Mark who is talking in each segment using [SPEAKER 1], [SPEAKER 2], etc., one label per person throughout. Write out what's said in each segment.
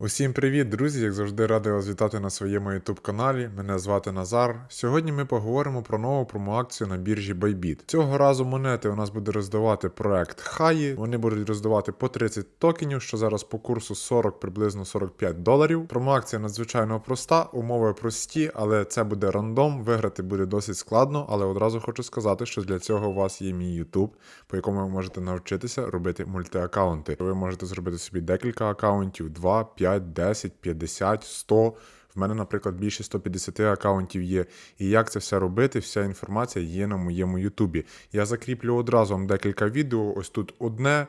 [SPEAKER 1] Усім привіт, друзі! Як завжди, радий вас вітати на своєму YouTube каналі. Мене звати Назар. Сьогодні ми поговоримо про нову промоакцію на біржі Bybit. Цього разу монети у нас буде роздавати проект Хаї. Вони будуть роздавати по 30 токенів, що зараз по курсу 40, приблизно 45 доларів. Промоакція надзвичайно проста, умови прості, але це буде рандом. Виграти буде досить складно, але одразу хочу сказати, що для цього у вас є мій YouTube, по якому ви можете навчитися робити мультиаккаунти. Ви можете зробити собі декілька аккаунтів, 2, 5, 10, 50, 100. В мене, наприклад, більше 150 аккаунтів є. І як це все робити, вся інформація є на моєму Ютубі. Я закріплю одразу вам декілька відео. Ось тут одне,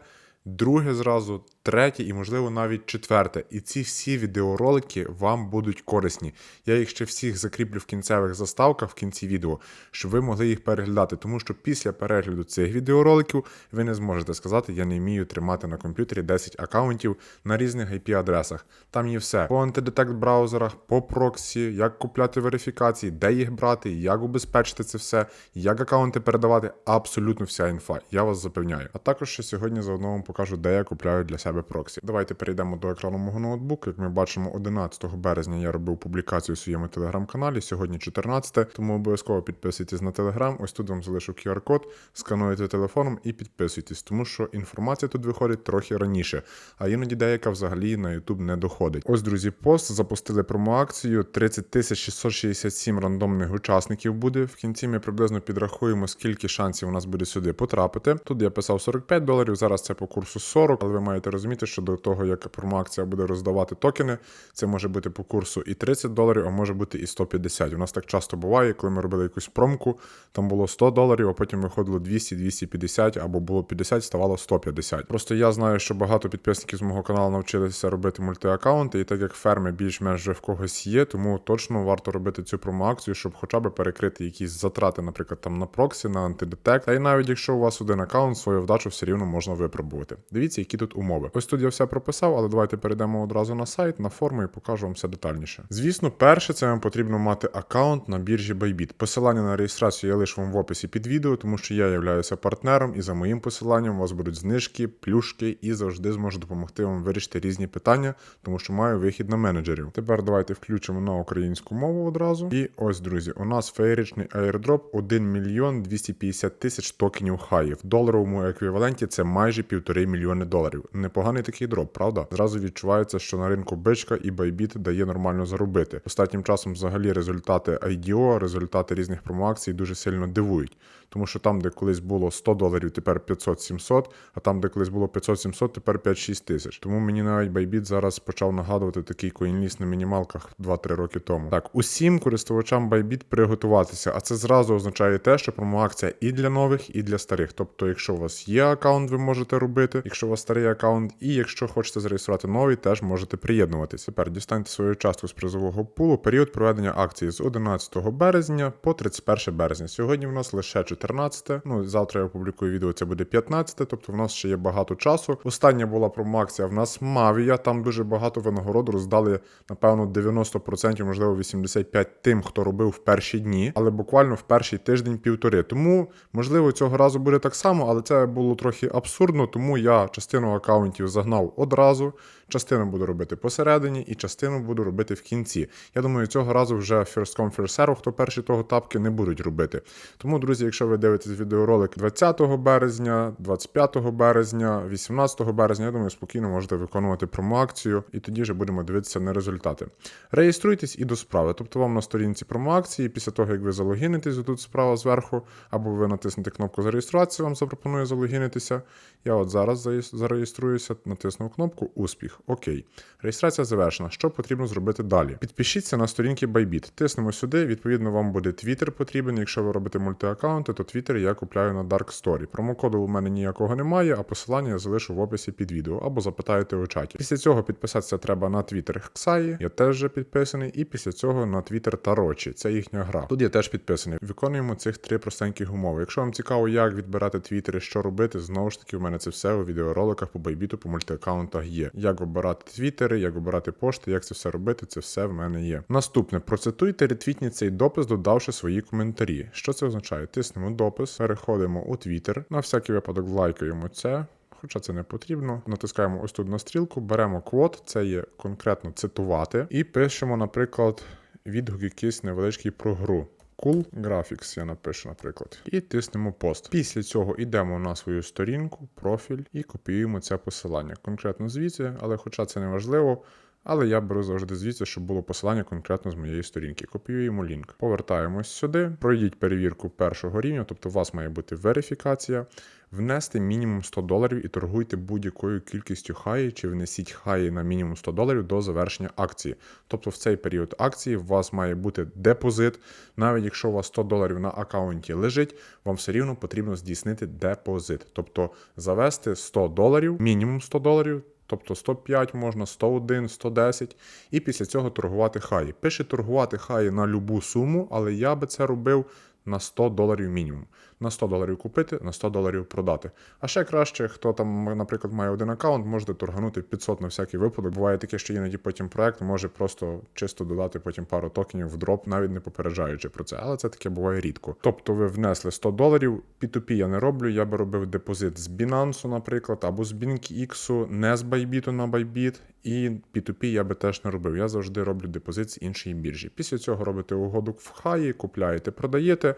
[SPEAKER 1] друге зразу, третє і, можливо, навіть четверте. І ці всі відеоролики вам будуть корисні. Я їх ще всіх закріплю в кінцевих заставках в кінці відео, щоб ви могли їх переглядати. Тому що після перегляду цих відеороликів ви не зможете сказати, я не вмію тримати на комп'ютері 10 аккаунтів на різних IP-адресах. Там є все по антидетект браузерах, по проксі, як купляти верифікації, де їх брати, як убезпечити це все, як аккаунти передавати. Абсолютно вся інфа. Я вас запевняю. А також ще сьогодні заодно вам покажу, де я купляю для себе проксі. Давайте перейдемо до екрану мого ноутбуку. Як ми бачимо, 11 березня я робив публікацію у своєму телеграм-каналі. Сьогодні 14, тому обов'язково підписуйтесь на телеграм. Ось тут вам залишу QR-код, скануєте телефоном і підписуйтесь, тому що інформація тут виходить трохи раніше, а іноді деяка взагалі на YouTube не доходить. Ось, друзі, пост запустили промоакцію. 30 тисяч 667 рандомних учасників буде. В кінці ми приблизно підрахуємо, скільки шансів у нас буде сюди потрапити. Тут я писав 45 доларів, зараз це по курсу 40, але ви маєте розуміти, що до того, як промоакція буде роздавати токени, це може бути по курсу і 30 доларів, а може бути і 150. У нас так часто буває, коли ми робили якусь промку, там було 100 доларів, а потім виходило 200, 250, або було 50, ставало 150. Просто я знаю, що багато підписників з мого каналу навчилися робити мультиаккаунти, і так як ферми більш-менш вже в когось є, тому точно варто робити цю промоакцію, щоб хоча б перекрити якісь затрати, наприклад, там на проксі, на антидетект. Та й навіть якщо у вас один аккаунт, свою вдачу все рівно можна випробувати. Дивіться, які тут умови. Ось тут я все прописав, але давайте перейдемо одразу на сайт, на форму і покажу вам все детальніше. Звісно, перше, це вам потрібно мати аккаунт на біржі Bybit. Посилання на реєстрацію я лишу вам в описі під відео, тому що я являюся партнером, і за моїм посиланням у вас будуть знижки, плюшки і завжди зможу допомогти вам вирішити різні питання, тому що маю вихід на менеджерів. Тепер давайте включимо на українську мову одразу. І ось, друзі, у нас феєричний airdrop 1 мільйон 250 тисяч токенів хаї. В доларовому еквіваленті це майже півтори мільйони доларів. Непоганий такий дроп, правда? Зразу відчувається, що на ринку бичка і Bybit дає нормально заробити. Останнім часом взагалі результати IDO, результати різних промоакцій дуже сильно дивують. Тому що там, де колись було 100 доларів, тепер 500-700, а там, де колись було 500-700, тепер 5-6 тисяч. Тому мені навіть Bybit зараз почав нагадувати такий коінліс на мінімалках 2-3 роки тому. Так, усім користувачам Bybit приготуватися, а це зразу означає те, що промоакція і для нових, і для старих. Тобто, якщо у вас є аккаунт, ви можете робити, якщо у вас старий аккаунт, і якщо хочете зареєструвати новий, теж можете приєднуватися. Тепер дістаньте свою частку з призового пулу. Період проведення акції з 11 березня по 31 березня. Сьогодні в нас лише 14. Ну завтра я опублікую відео. Це буде 15, тобто в нас ще є багато часу. Остання була промоакція в нас Мавія. Там дуже багато винагород роздали, напевно, 90%, можливо, 85% тим, хто робив в перші дні, але буквально в перший тиждень-півтори. Тому, можливо, цього разу буде так само, але це було трохи абсурдно, тому я частину аккаунтів загнав одразу, частину буду робити посередині і частину буду робити в кінці. Я думаю, цього разу вже first come, first serve, хто перший того тапки не будуть робити. Тому, друзі, якщо ви дивитесь відеоролик 20 березня, 25 березня, 18 березня, я думаю, спокійно можете виконувати промоакцію, і тоді вже будемо дивитися на результати. Реєструйтесь і до справи. Тобто вам на сторінці промоакції, після того, як ви залогінитесь, тут справа зверху, або ви натиснете кнопку зареєстрації, вам запропонує залогінитися. Я от зараз заєс- зареєструюся, натиснув кнопку Успіх. Окей. Реєстрація завершена. Що потрібно зробити далі? Підпишіться на сторінки Bybit. Тиснемо сюди. Відповідно, вам буде Twitter потрібен. Якщо ви робите мультиаккаунти, то Twitter я купляю на Dark Story. Промокоду у мене ніякого немає, а посилання я залишу в описі під відео або запитаєте у чаті. Після цього підписатися треба на Twitter Хксаї, я теж вже підписаний, і після цього на Twitter Тарочі. Це їхня гра. Тут я теж підписаний. Виконуємо цих три простеньких умови. Якщо вам цікаво, як відбирати твіттери, що робити, знову ж таки, в мене це все у відеороликах по Байбіту, по мультиаккаунтах є. Як обирати твіттери, як обирати пошти, як це все робити, це все в мене є. Наступне, процитуйте, ретвітніть цей допис, додавши свої коментарі. Що це означає? Тиснемо допис, переходимо у Twitter, на всякий випадок лайкаємо це. хоча це не потрібно. Натискаємо ось тут на стрілку, беремо квот, це є конкретно цитувати, і пишемо, наприклад, відгук якийсь невеличкий про гру. Cool Graphics я напишу, наприклад. І тиснемо пост. Після цього йдемо на свою сторінку, профіль і копіюємо це посилання. Конкретно звідси, але хоча це не важливо. Але я беру завжди звідси, щоб було посилання конкретно з моєї сторінки. Копіюємо лінк. Повертаємось сюди, пройдіть перевірку першого рівня, тобто у вас має бути верифікація. Внести мінімум 100 доларів і торгуйте будь-якою кількістю хаї, чи внесіть хаї на мінімум 100 доларів до завершення акції. Тобто в цей період акції у вас має бути депозит. Навіть якщо у вас 100 доларів на аккаунті лежить, вам все рівно потрібно здійснити депозит. Тобто завести 100 доларів, мінімум 100 доларів. Тобто 105 можна, 101, 110, і після цього торгувати хаї. Пише торгувати хаї на любу суму, але я би це робив на 100 доларів мінімум. На 100 доларів купити, на 100 доларів продати. А ще краще, хто там, наприклад, має один аккаунт, можете торганути 500 на всякий випадок. Буває таке, що іноді потім проект може просто чисто додати потім пару токенів в дроп, навіть не попереджаючи про це. Але це таке буває рідко. Тобто ви внесли 100 доларів, P2P я не роблю, я би робив депозит з Binance, наприклад, або з BinkX, не з Bybit на Bybit. І P2P я би теж не робив. Я завжди роблю депозит з іншої біржі. Після цього робите угоду в хаї, купляєте, продаєте.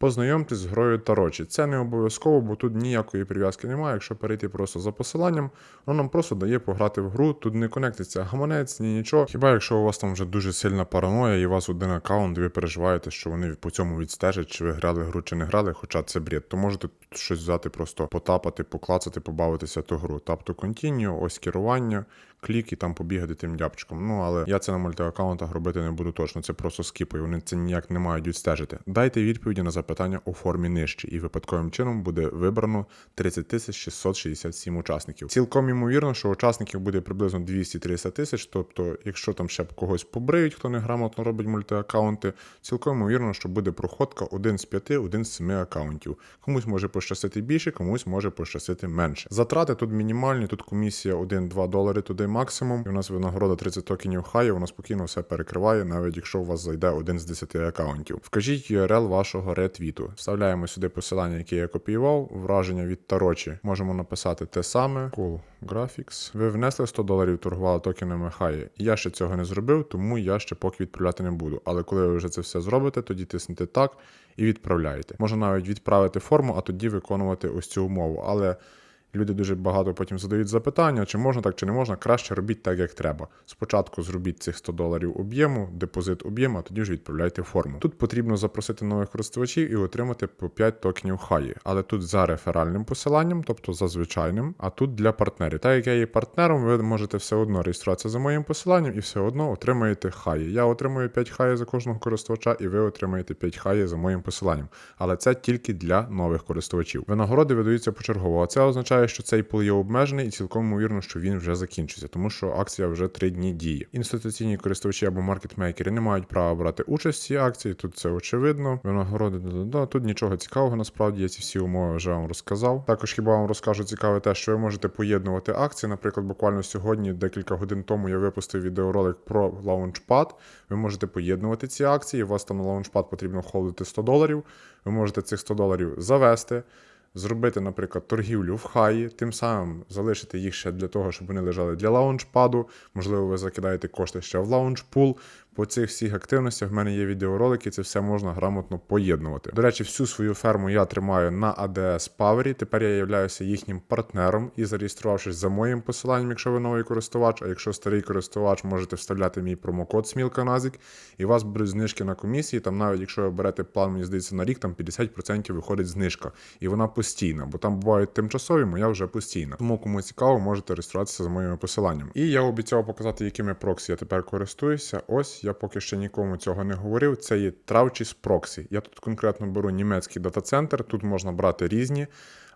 [SPEAKER 1] Познайомтесь з грою Тарочі. Це не обов'язково, бо тут ніякої прив'язки немає. Якщо перейти просто за посиланням, воно нам просто дає пограти в гру. Тут не конектиться гаманець, ні нічого. Хіба якщо у вас там вже дуже сильна параноя, і у вас один аккаунт, ви переживаєте, що вони по цьому відстежать, чи ви грали гру, чи не грали, хоча це бред, то можете тут щось взяти, просто потапати, поклацати, побавитися ту гру. Тобто контінію, ось керування. Клік і там побігати тим дяпчиком. Ну але я це на мультиаккаунтах робити не буду точно. Це просто скіпаю. Вони це ніяк не мають відстежити. Дайте відповіді на запитання у формі нижче, і випадковим чином буде вибрано 30 667 учасників. Цілком ймовірно, що учасників буде приблизно 200-300 тисяч. Тобто, якщо там ще когось побриють, хто неграмотно робить мультиаккаунти, цілком ймовірно, що буде проходка один з п'яти, один з семи аккаунтів. Комусь може пощастити більше, комусь може пощастити менше. Затрати тут мінімальні, тут комісія 1-2 долари туди максимум. І у нас винагорода 30 токенів хаю, воно спокійно все перекриває, навіть якщо у вас зайде один з 10 аккаунтів. Вкажіть URL вашого ретвіту. Вставляємо сюди посилання, яке я копіював. Враження від Тарочі. Можемо написати те саме. Cool Graphics. Ви внесли 100 доларів, торгували токенами Хай. Я ще цього не зробив, тому я ще поки відправляти не буду. Але коли ви вже це все зробите, тоді тиснете так і відправляєте. Можна навіть відправити форму, а тоді виконувати ось цю умову. Але Люди дуже багато потім задають запитання, чи можна так, чи не можна. Краще робіть так, як треба. Спочатку зробіть цих 100 доларів об'єму, депозит об'єму, а тоді вже відправляйте форму. Тут потрібно запросити нових користувачів і отримати по 5 токенів хаї. Але тут за реферальним посиланням, тобто за звичайним, а тут для партнерів. Так як я є партнером, ви можете все одно реєструватися за моїм посиланням і все одно отримаєте хаї. Я отримую 5 хаї за кожного користувача, і ви отримаєте 5 хаї за моїм посиланням. Але це тільки для нових користувачів. Винагороди видаються почергово. А це означає, що цей пул є обмежений і цілком ймовірно, що він вже закінчиться, тому що акція вже 3 дні діє. Інституційні користувачі або маркетмейкери не мають права брати участь в цій акції. Тут це очевидно. Винагороди да, тут нічого цікавого. Насправді я ці всі умови вже вам розказав. Також хіба вам розкажу цікаве те, що ви можете поєднувати акції. Наприклад, буквально сьогодні, декілька годин тому, я випустив відеоролик про лаунчпад. Ви можете поєднувати ці акції. У вас там на лаунчпад потрібно холдити 100 доларів. Ви можете цих 100 доларів завести. Зробити, наприклад, торгівлю в хаї, тим самим залишити їх ще для того, щоб вони лежали для лаунчпаду. Можливо, ви закидаєте кошти ще в лаунчпул. По цих всіх активностях в мене є відеоролики, це все можна грамотно поєднувати. До речі, всю свою ферму я тримаю на ADS Power. Тепер я являюся їхнім партнером і зареєструвавшись за моїм посиланням, якщо ви новий користувач. А якщо старий користувач, можете вставляти мій промокод SMILKANAZIK, і у вас будуть знижки на комісії. Там навіть якщо ви берете план, мені здається, на рік, там 50% виходить знижка. І вона постійна, бо там бувають тимчасові, моя вже постійна. Тому кому цікаво, можете реєструватися за моїм посиланням. І я обіцяв показати, якими проксі я тепер користуюся. Ось я поки ще нікому цього не говорив. Це є Travchis Proxy. Я тут конкретно беру німецький дата-центр, тут можна брати різні.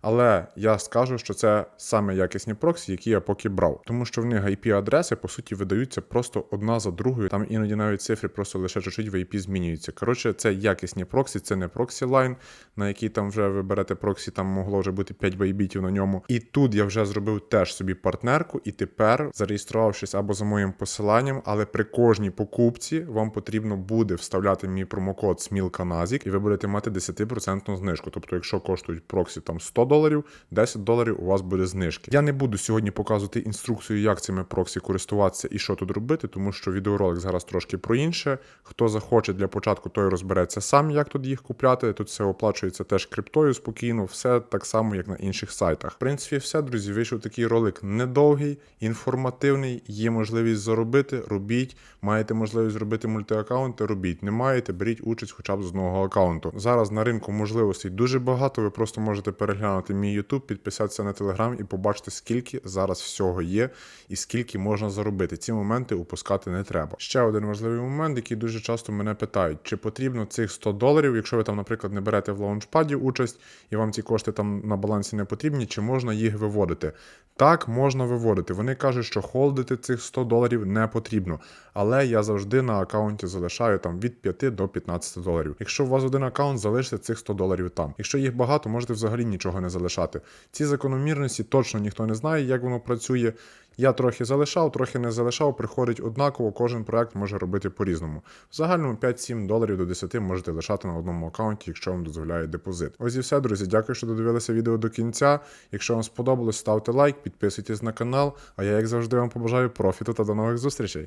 [SPEAKER 1] Але я скажу, що це саме якісні проксі, які я поки брав, тому що в них IP-адреси по суті видаються просто одна за другою. Там іноді навіть цифри просто лише чуть-чуть в IP змінюються. Коротше, це якісні проксі, це не проксі лайн, на який там вже ви берете проксі, там могло вже бути 5 байбітів на ньому. І тут я вже зробив теж собі партнерку, і тепер, зареєструвавшись або за моїм посиланням, але при кожній покупці вам потрібно буде вставляти мій промокод SMILKANAZIK, і ви будете мати 10% знижку. Тобто, якщо коштують проксі там 100 доларів, доларів, 10 доларів у вас буде знижки. Я не буду сьогодні показувати інструкцію, як цими проксі користуватися і що тут робити, тому що відеоролик зараз трошки про інше. Хто захоче для початку, той розбереться сам, як тут їх купляти. Тут все оплачується теж криптою спокійно, все так само, як на інших сайтах. В принципі, все, друзі, вийшов такий ролик недовгий, інформативний. Є можливість заробити, робіть. Маєте можливість зробити мультиаккаунти, робіть. Не маєте, беріть участь хоча б з одного аккаунту. Зараз на ринку можливостей дуже багато. Ви просто можете переглянути мій YouTube, підписатися на Telegram і побачити, скільки зараз всього є і скільки можна заробити. Ці моменти упускати не треба. Ще один важливий момент, який дуже часто мене питають, чи потрібно цих 100 доларів, якщо ви там, наприклад, не берете в лаунчпаді участь і вам ці кошти там на балансі не потрібні, чи можна їх виводити? Так, можна виводити. Вони кажуть, що холдити цих 100 доларів не потрібно. Але я завжди на аккаунті залишаю там від 5 до 15 доларів. Якщо у вас один аккаунт, залиште цих 100 доларів там. Якщо їх багато, можете взагалі нічого не залишати. Ці закономірності точно ніхто не знає, як воно працює. Я трохи залишав, трохи не залишав, приходить однаково, кожен проект може робити по-різному. В загальному 5-7 доларів до 10 можете лишати на одному аккаунті, якщо вам дозволяє депозит. Ось і все, друзі. Дякую, що додивилися відео до кінця. Якщо вам сподобалось, ставте лайк, підписуйтесь на канал. А я, як завжди, вам побажаю профіту та до нових зустрічей.